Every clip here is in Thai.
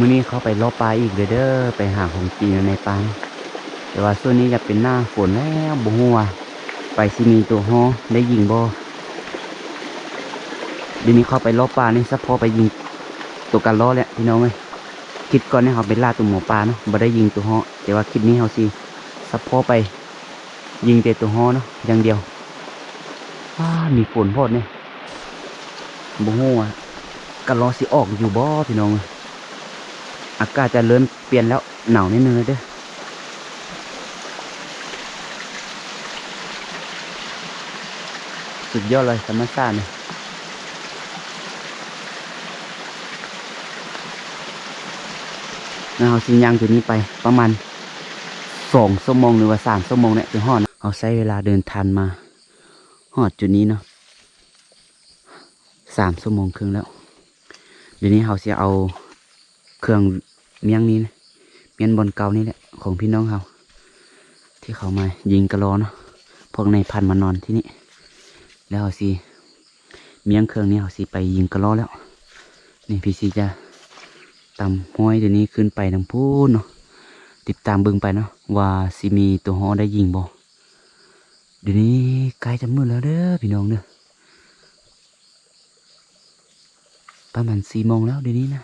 มื้อนี้เขาไปลอบปลาอีกเลยเด้อไปหาของกินในปลาแต่ว่าช่วงนี้จะเป็นหน้าฝนแล้วบ่ฮู้ว่าไปสิมีตัวฮอได้ยิงบ่เดี๋ยวนี้เขาไปลอบปลานี่ซะพอไปยิงตัวกันล้อแหละพี่น้องเอ้ยคิดก่อนให้เขาไปล่าตัวหมอปลาเนาะบ่ได้ยิงตัวฮอแต่ว่าคลิปนี้เขาสิซะพอไป ยิงแต่ตัวฮอเนาะอย่างเดียวว้ามีฝนพอดเนี่ยบ่ฮู้ว่ากันล้อสิออกอยู่บ่พี่น้องเอ้ย อากาศจะเริ่มเปลี่ยนแล้วหนาวนิดนึงเลยเด้อสุดยอดเลยธรรมชาติเนี่ยเอาสิยางตัวนี้ไปประมาณสองชั่วโมงหรือว่าสามชั่วโมงเนี่ยถึงหอดเอาใช้เวลาเดินทันมาหอดจุดนี้เนาะสามชั่วโมงครึ่งแล้วเดี๋ยวนี้เขาจะเอาเครื่อง เมียงนี้นะเมียนบนเก่านี่แหละของพี่น้องเขาที่เขามายิงกระโลเนาะพวกในพันมานอนที่นี่แล้วเขาสิเมียงเครื่องนี้เขาสิไปยิงกระโลแล้ว นี่พี่ซีจะตำห้อยเดี๋ยวนี้ขึ้นไปทางพูนเนาะติดตามเบิ่งไปเนาะว่าสิมีตัวฮอได้ยิงบ่เดี๋ยวนี้ใกล้จะมืดแล้วเด้อพี่น้องเด้อประมาณสี่โมงแล้วเดี๋ยวนี้นะ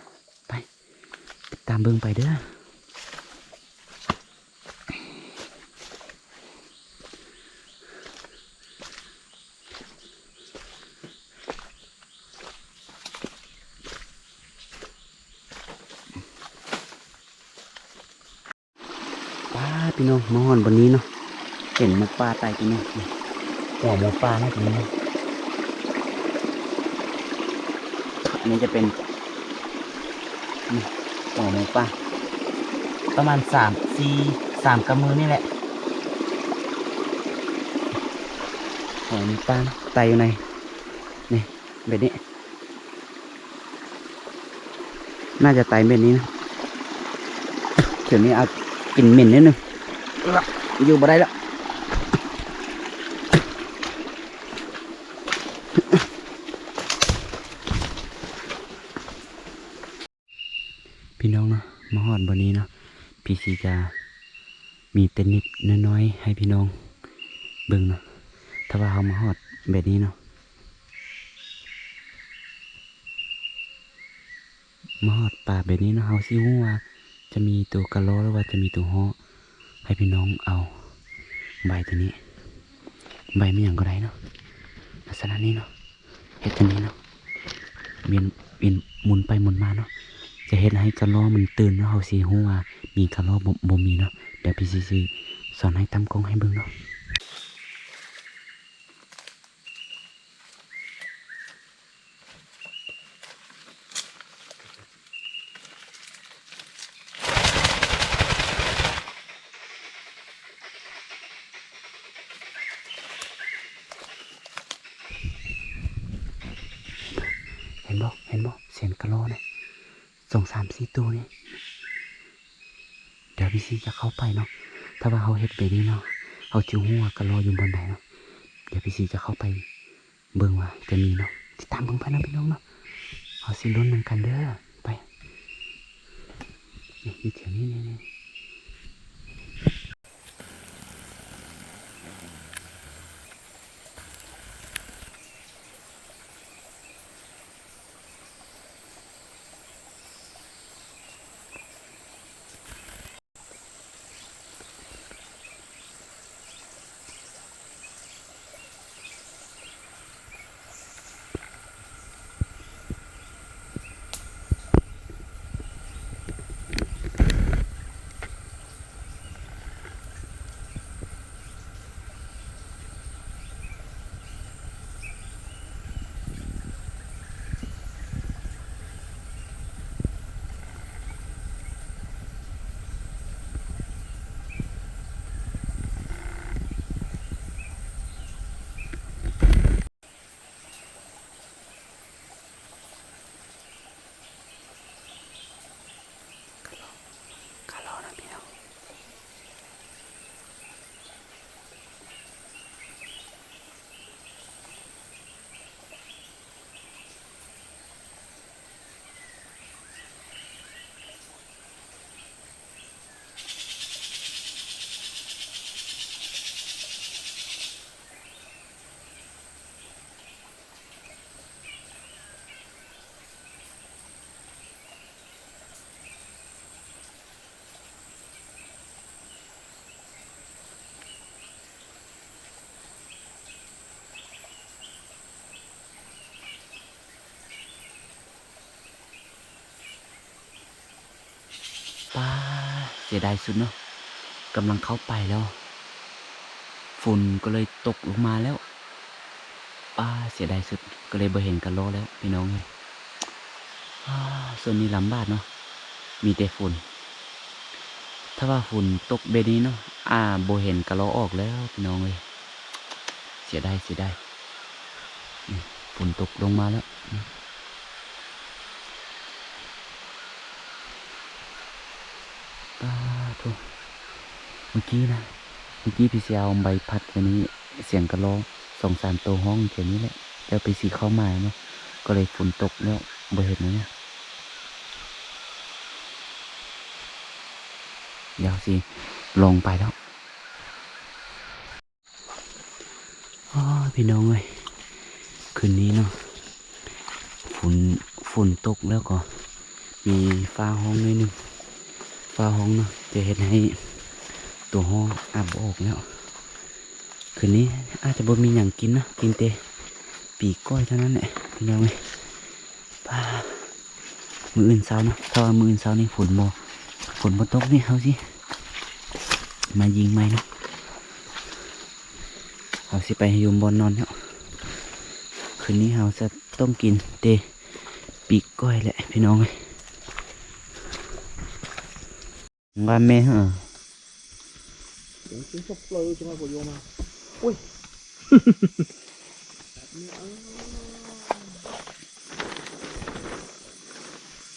ตามเบิ่งไปเด้อป้าพี่น้องมาหอนบนนี้เนาะเห็นหมูป่าตายตัวนี้หัวหมูป่านะตรงนี้อันนี้จะเป็น หัวหมูป่าประมาณสามสี่สามกำมือนี่แหละหัวหมูป่าไตอยู่ในนี่แบบนี้ น่าจะไตแบบนี้นะเดี๋ยวนี้เอากลินเหม็นนิดนึงอยู่บ่ได้แล้วพี่น้ องเนาะมาหอดบนนี้เนาะพี่สีจะมีเต้นนิดน้อยๆให้พี่น้องเบิ่งเนาะถ้าว่าเขามาหอดแบบนี้เนาะมาหอดป่าแบบนี้เนาะเขาสิฮู้ว่าจะมีตัวกระโหลหรือว่าจะมีตัวฮ้อให้พี่น้องเอาใบตัวนี้ ใบไม่อย่างก็ได้เนาะลักษณะนี้เนาะเฮ็ดตัวนี้เนาะเวียนเวียนหมุนไปหมุนมาเนาะ จะเฮ็ดให้กระล้อมันตื่นเนาะเฮาสิฮู้ว่ามีกระลอบ่บ่มีเนาะเดี๋ยวพี่สิสิสอนให้ตำกล้องให้เบิ่งเนาะเห็นบ่เห็นบ่เสียงกระล้อเนี่ย สองสามสี่ตัวนี่เดี๋ยวพี่ซีจะเข้าไปเนาะถ้าว่าเขาเฮ็ดแบบนี้เนาะเขาจิ้วหัวกรออยู่บนไหนเนาะเดี๋ยวพี่ซีจะเข้าไปเบิ่งว่าจะมีเนาะติดตามเบิ่งไปนะพี่น้องเนาะเอาสิลุ้นนกันเด้อไปนี่เขียวนี่นี่ สียดายสุดเนาะกำลังเข้าไปแล้ว ฝุ่นก็เลยตกลงมาแล้วป้าเสียดายสุดก็เลยบ่เห็นกันโลแล้วพี่น้องเลยส่วนนี้ลำบากเนาะมีแต่ฝุ่น ถ้าว่าฝุ่นตกเบนี้เนาะอ่าบ่เห็นกะโลออกแล้วพี่น้องเลยเสียดายเสียดายนี่นตกลงมาแล้วนี่ป้าทุเมื่อกี้นะ เมื่อกี้พี่เสียเอาใบพัดตัวนี้เสียงกระร้องสองสามตัวห้องแถวนี้แหละแล้วไปสีเข้ามาเนาะก็เลยฝนตกแล้วบ่เห็นนะเนี่ยเดี๋ยวสิ ลงไปแล้วอ๋อพี่น้องเอ้ยคืนนี้เนาะฝนฝนตกแล้วก็ มีฟ้าห้องนิดนึงฟ้าห้องเนาะจะเห็นให้ ตัวห้องอาบออกแล้ว คืนนี้อาจจะบ่มีอย่างกินนะ กินแต่ปีกก้อยเท่านั้นแหละพี่น้องเอ้ยป้ามืออื่นเช้านะถ้าว่ามืออื่นเช้านี่ฝนบ่ฝนบ่ตกนี่เขาสิ มายิงไหมนะเขาสิไปยุมบอลนอนแล้วคืนนี้เขาจะต้องกินเตปีกก้อยแหละพี่น้องเอ้ยว่าแม่เหรอ chúng sắp sopler cho nó của vô mà. Ui.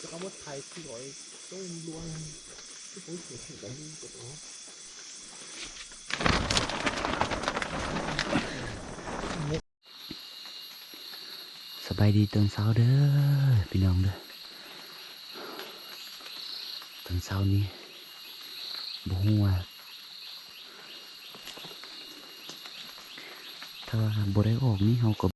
Cho nó thầy thì gọi tôi luôn cái cuối của thầy đánh của nó sẽ bay đi tuần sau đó phi nông đó? Tuần sau đi. Bố hoa ถ้าบ่ได้ออกนี่เราก็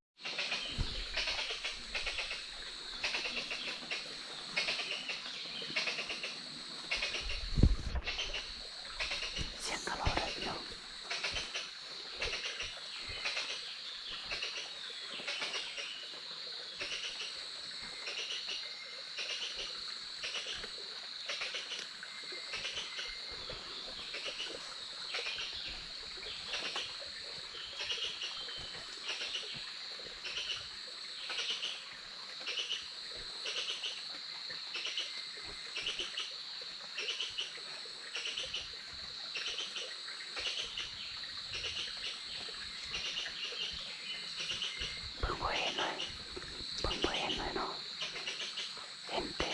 เสียงกะรอได้พี่น้อง เพิ่งบ่เห็นเลยเพิ่งบ่เห็นเลยเนาะเห็นแต่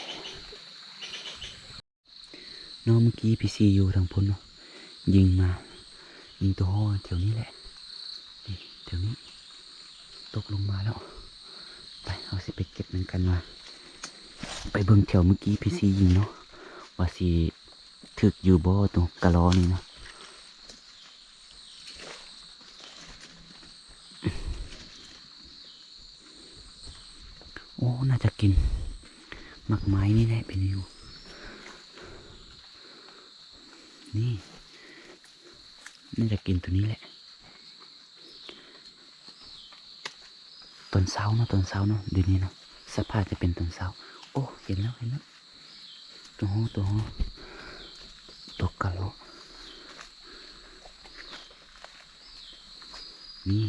เนาะเมื่อกี้พีซีอยู่ทางพ้นเนาะยิงมา ยิงตัวห้อแถวนี้แหละนี่แถวนี้ ตกลงมาแล้ว ไปเอาสิไปเก็บมันกันมาไปเบิ่งแถวเมื่อกี้พีซียิงเนาะว่าสิถึกอยู่บ่ตรงกะลอนี่เนาะโอ้ น่าจะกิน มักไม้นี่แหละเป็นอยู่ นี่น่าจะกินตัวนี้แหละตอนเช้าเนาะตอนเช้าเนาะเดี๋ยวนี้เนาะสภาพจะเป็นตอนเช้าโอ้เห็นแล้วเห็นแล้วตัวหตัวหตัวกะโหลกนี่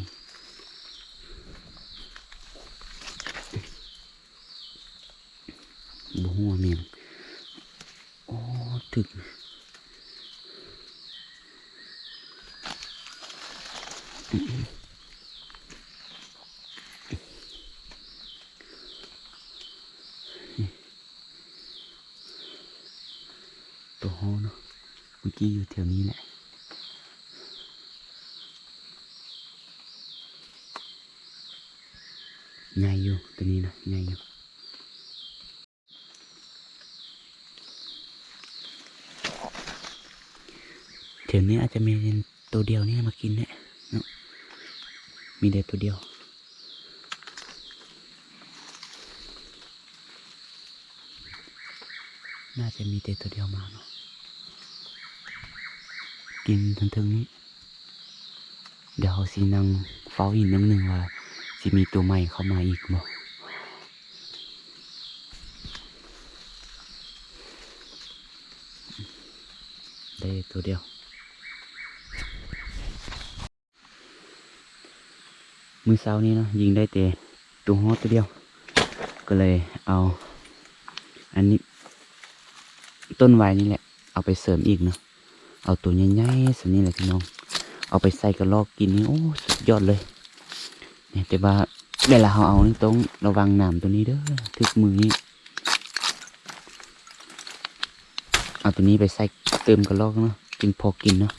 บัวเมียงโอ้ถึกตัวหอเนาะเมื่อ กี้อยู่แถวนี้แหละใหญ่อยู่ตัวนี้นะใหญ่อยู่เดี๋ยวนี้อาจจะมีตัวเดียวนี่มากินเนี่ยเนาะมีแต่ตัวเดียว น่าจะมีแต่ตัวเดียวมาเนาะ กินทั้งๆนี้ เดี๋ยวเขาสีนังเฝ้าอีกนิดนึงว่าสิมีตัวใหม่เข้ามาอีกบ่ได้ตัวเดียวมือเช้านี้เนาะยิงได้แต่ตัวฮอตตัวเดียว ก็เลยเอา อันนี้ ต้นไว้นี่แหละ เอาไปเสริมอีกเนาะ เอาตัวใหญ่ๆสันนี้แหละพี่น้อง เอาไปใส่กระลอกกินนี่โอ้สุดยอดเลยเนี่ยแต่ว่าเวลาเราเอานี่ต้องระวังน้ำตัวนี้เด้อทึกมือนี่เอาตัวนี้ไปใส่เติมกระลอกเนาะกินพอกินเนาะ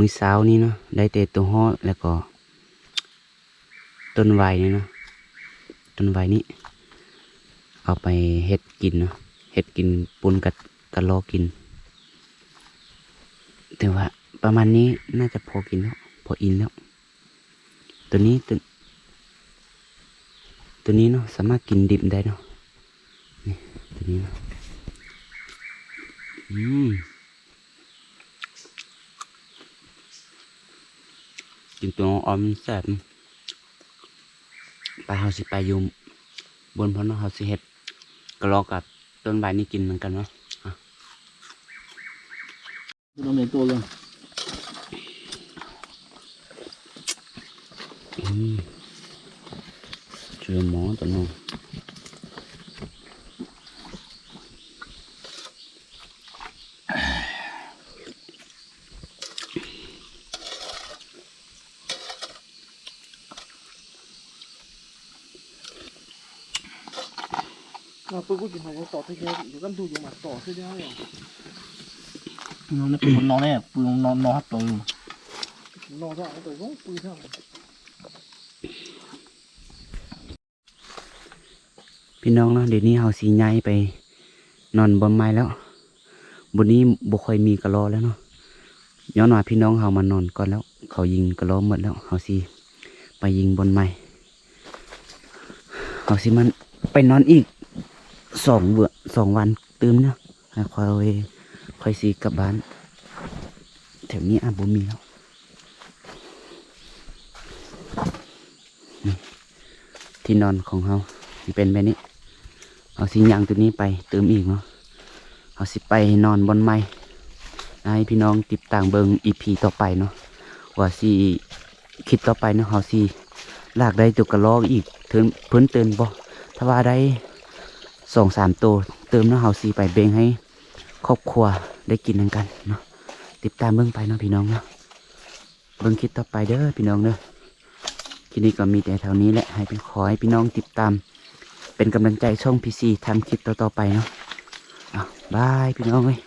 มื้อเช้านี้เนาะได้แต่ตัวฮอแล้วก็ ต้นไวน์นี่เนาะต้นไวน์นี้ เอาไปเฮ็ดกินเนาะเฮ็ดกินปนกับกะลอกิน แต่ว่าประมาณนี้น่าจะพอกินแล้วพออินแล้ว ตัวนี้ตัวตัวนี้เนาะสามารถกินดิบได้เนาะนี่ตัวนี้เนาะอืม กินตัวออมแซ่บไปเฮาสิไปอยู่บนเพราะเนาะเฮาสิเฮ็ดกระลอกกับต้นใบนี่กินเหมือนกันเนาะ nó lên to luôn อืมเจอหมอตัวน้อง tu dùng mà tỏ thế kia rồi nó nó ปืนนอนแน่ปืนนอนนอนฮัตตัวอยู่ nó ra cái tôi cũng quy theo พี่น้องเนาะเดี๋ยวนี้เฮาสิย้ายไป นอนบนไม้แล้วบนนี้บ่ค่อยมีกระรอแล้วเนาะย้อนว่าพี่น้องเฮามานอนก่อนแล้ว เขายิงกระรอหมดแล้วเฮาสิไปยิงบนไม้เฮาสิมันไปนอนอีก สองเบื่อสองวันตื่มเนาะแล้คอยคอยสิกลับบ้าน แถวนี้อะบ่มีแล้วที่นอนของเฮาเป็นแบบนี้ เอาสิยางตัวนี้ไปเติมอีกเนาะเอาสิไปนอนบนไม้ให้พี่น้องติดต่ามเบิงอีพีต่อไปเนาะว่าสิคลิปต่อไปเนาะเขาสิลากได้ตัวกระลอกอีกเพิ่นเติมบ่ถ้าว่าได้ สองสามตัวเติมน้ำเขาสิไปเบงให้ครอบครัวได้กินนำกันเนาะติดตามเบิ้งไปเนาะพี่น้องเนาะเบิ้งคลิปต่อไปเด้อพี่น้องเด้อคลิปนี้ก็มีแต่เท่านี้แหละให้เป็นขอให้พี่น้องติดตาม เป็นกำลังใจช่องพีซีทำคลิปต่อๆไปเนาะอะบายพี่น้องเอ้ย